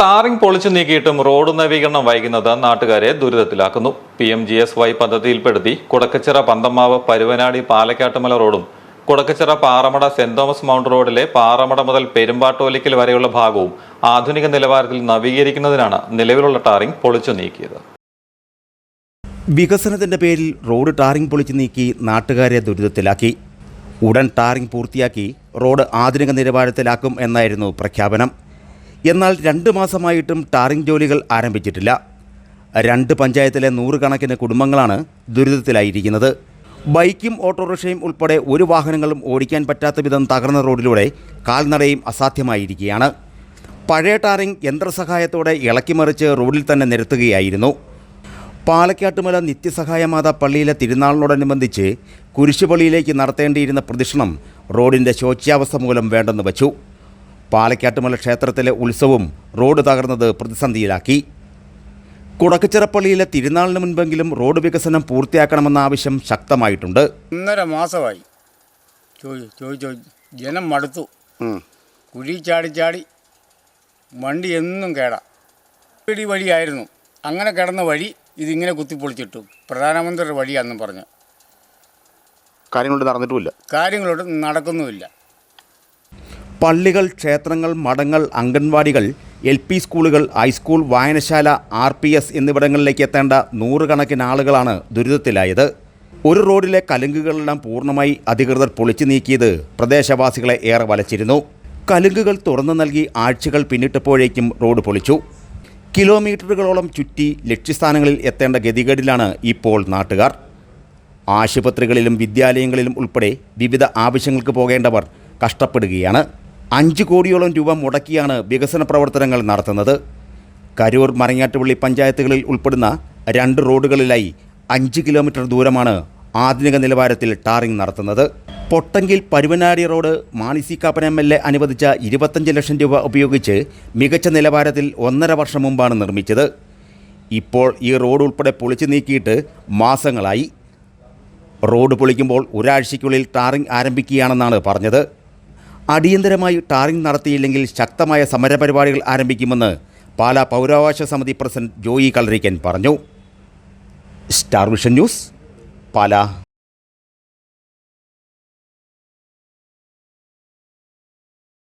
Tarring പൊളിച്ചു നീക്കിയിട്ടും road നവീകരണം വൈകുന്നത് നാട്ടുകാരെ ദുരിതത്തിലാക്കുന്നു. P M G S Y പദ്ധതിയിൽപ്പെടുത്തി Kudakkachira Panthamavu Paruvanadi Palakkattumala റോഡും Kudakkachira Paramada saint Thomas mount റോഡിലെ പാറമട മുതൽ പെരുമ്പാട്ടോലിക്കൽ വരെയുള്ള ഭാഗവും ആധുനിക നിലവാരത്തിൽ നവീകരിക്കുന്നതിനാണ് നിലവിലുള്ള ടാറിംഗ് പൊളിച്ചു നീക്കിയത്. വികസനത്തിന്റെ പേരിൽ റോഡ് ടാറിംഗ് പൊളിച്ചു നീക്കി നാട്ടുകാരെ ദുരിതത്തിലാക്കി. ഉടൻ ടാറിംഗ് പൂർത്തിയാക്കി റോഡ് ആധുനിക നിലവാരത്തിലാക്കും എന്നായിരുന്നു പ്രഖ്യാപനം. എന്നാൽ രണ്ട് മാസമായിട്ടും ടാറിംഗ് ജോലികൾ ആരംഭിച്ചിട്ടില്ല. രണ്ട് പഞ്ചായത്തിലെ നൂറുകണക്കിന് കുടുംബങ്ങളാണ് ദുരിതത്തിലായിരിക്കുന്നത്. ബൈക്കും ഓട്ടോറിക്ഷയും ഉൾപ്പെടെ ഒരു വാഹനങ്ങളും ഓടിക്കാൻ പറ്റാത്ത വിധം തകർന്ന റോഡിലൂടെ കാൽനടയും അസാധ്യമായിരിക്കുകയാണ്. പഴയ ടാറിംഗ് യന്ത്രസഹായത്തോടെ ഇളക്കിമറിച്ച് റോഡിൽ തന്നെ നിരത്തുകയായിരുന്നു. പാലക്കാട്ടുമല നിത്യസഹായമാത പള്ളിയിലെ തിരുനാളിനോടനുബന്ധിച്ച് കുരിശുപള്ളിയിലേക്ക് നടത്തേണ്ടിയിരുന്ന പ്രദക്ഷിണം റോഡിന്റെ ശോച്യാവസ്ഥ മൂലം വേണ്ടെന്ന് വച്ചു. പാലക്കാട്ടുമല ക്ഷേത്രത്തിലെ ഉത്സവം റോഡ് തകർന്നത് പ്രതിസന്ധിയിലാക്കി. കുടക്കച്ചിറപ്പള്ളിയിലെ തിരുനാളിന് മുൻപെങ്കിലും റോഡ് വികസനം പൂർത്തിയാക്കണമെന്ന ആവശ്യം ശക്തമായിട്ടുണ്ട്. ഒന്നര മാസമായി. ചോദിച്ചു ജനം മടുത്തു. കുഴി ചാടി ചാടി വണ്ടി എന്നും കേടാ. പിടി വഴിയായിരുന്നു. അങ്ങനെ കിടന്ന വഴി ഇതിങ്ങനെ കുത്തിപ്പൊളിച്ചിട്ടു. പ്രധാനമന്ത്രിയുടെ വഴിയാണെന്നും പറഞ്ഞു. കാര്യങ്ങളോട് നടന്നിട്ടുമില്ല. കാര്യങ്ങളോട് നടക്കുന്നുമില്ല. പള്ളികൾ ക്ഷേത്രങ്ങൾ മഠങ്ങൾ അംഗൻവാടികൾ എൽ പി സ്കൂളുകൾ ഹൈസ്കൂൾ വായനശാല ആർ പി എസ് എന്നിവിടങ്ങളിലേക്ക് എത്തേണ്ട നൂറുകണക്കിന് ആളുകളാണ് ദുരിതത്തിലായത്. ഒരു റോഡിലെ കലുങ്കുകളെല്ലാം പൂർണമായി അധികൃതർ പൊളിച്ചു നീക്കിയത് പ്രദേശവാസികളെ ഏറെ വലച്ചിരുന്നു. കലുങ്കുകൾ തുറന്നു നൽകി ആഴ്ചകൾ പിന്നിട്ടപ്പോഴേക്കും റോഡ് പൊളിച്ചു. കിലോമീറ്ററുകളോളം ചുറ്റി ലക്ഷ്യസ്ഥാനങ്ങളിൽ എത്തേണ്ട ഗതികേടിലാണ് ഇപ്പോൾ നാട്ടുകാർ. ആശുപത്രികളിലും വിദ്യാലയങ്ങളിലും ഉൾപ്പെടെ വിവിധ ആവശ്യങ്ങൾക്ക് പോകേണ്ടവർ കഷ്ടപ്പെടുകയാണ്. അഞ്ച് കോടിയോളം രൂപ മുടക്കിയാണ് വികസന പ്രവർത്തനങ്ങൾ നടത്തുന്നത്. കരൂർ മരങ്ങാട്ടുപള്ളി പഞ്ചായത്തുകളിൽ ഉൾപ്പെടുന്ന രണ്ട് റോഡുകളിലായി അഞ്ച് കിലോമീറ്റർ ദൂരമാണ് ആധുനിക നിലവാരത്തിൽ ടാറിംഗ് നടത്തുന്നത്. പൊട്ടങ്കിൽ പരുവനാടി road Mani Kappan M L A അനുവദിച്ച ഇരുപത്തഞ്ച് ലക്ഷം രൂപ ഉപയോഗിച്ച് മികച്ച നിലവാരത്തിൽ ഒന്നര വർഷം മുമ്പാണ് നിർമ്മിച്ചത്. ഇപ്പോൾ ഈ റോഡ് ഉൾപ്പെടെ പൊളിച്ചു നീക്കിയിട്ട് മാസങ്ങളായി. റോഡ് പൊളിക്കുമ്പോൾ ഒരാഴ്ചയ്ക്കുള്ളിൽ ടാറിംഗ് ആരംഭിക്കുകയാണെന്നാണ് പറഞ്ഞത്. അടിയന്തരമായി ടാറിംഗ് നടത്തിയില്ലെങ്കിൽ ശക്തമായ സമരപരിപാടികൾ ആരംഭിക്കുമെന്ന് പാലാ പൗരാവകാശ സമിതി പ്രസിഡന്റ് ജോയി കളരിക്കൻ പറഞ്ഞു. Star vision news Pala.